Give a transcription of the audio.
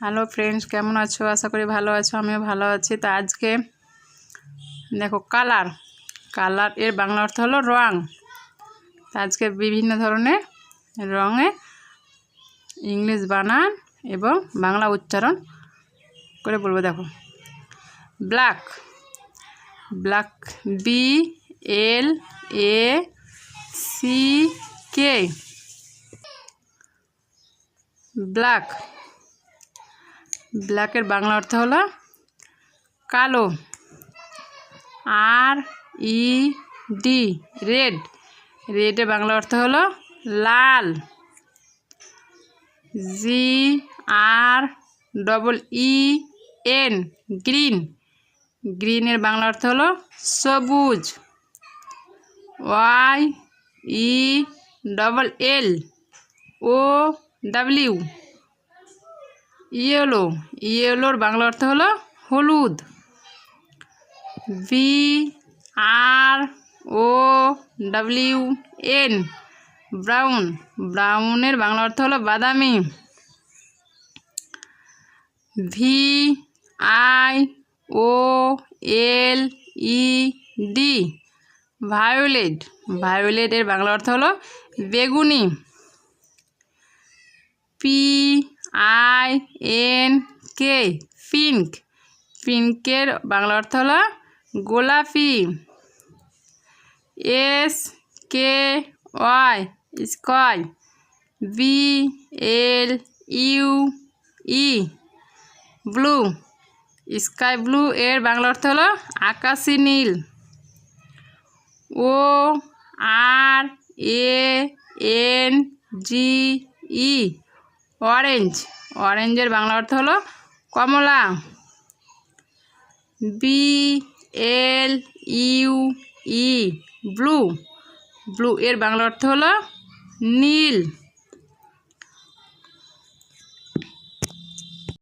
Hello friends, কেমন আছো? আশা করি ভালো আছো, আমিও ভালো আছি। তা আজকে দেখো কালার কালারের বাংলা অর্থ হলো রং। আজকে বিভিন্ন ধরনের রঙে ইংলিশ বানান এবং বাংলা উচ্চারণ করে বলব। দেখো black black B L A C K black ব্ল্যাকের বাংলা অর্থ হলো কালো। R, E, D, red. রেডের বাংলা অর্থ হলো লাল। G, R, double, E, N, green. গ্রিনের বাংলা অর্থ হলো সবুজ। Y, E, double, L, O, W. Yellow, ইয়েলোর Bangla অর্থ হলো হলুদ। V R O W N brown ব্রাউনের Bangla অর্থ হলো বাদামি। V I O L E D violet ভায়োলেটের Bangla অর্থ হলো বেগুনি। P I N K pink পিঙ্কের বাংলা অর্থ হলো গোলাপি। S K Y স্কয় B L U E. Blue, sky blue এর বাংলা অর্থ হলো আকাশি নীল। ও আর A N G E. Orange অরেঞ্জের বাংলা অর্থ হলো কমলা। B L U E blue blue এর বাংলা অর্থ হলো নীল।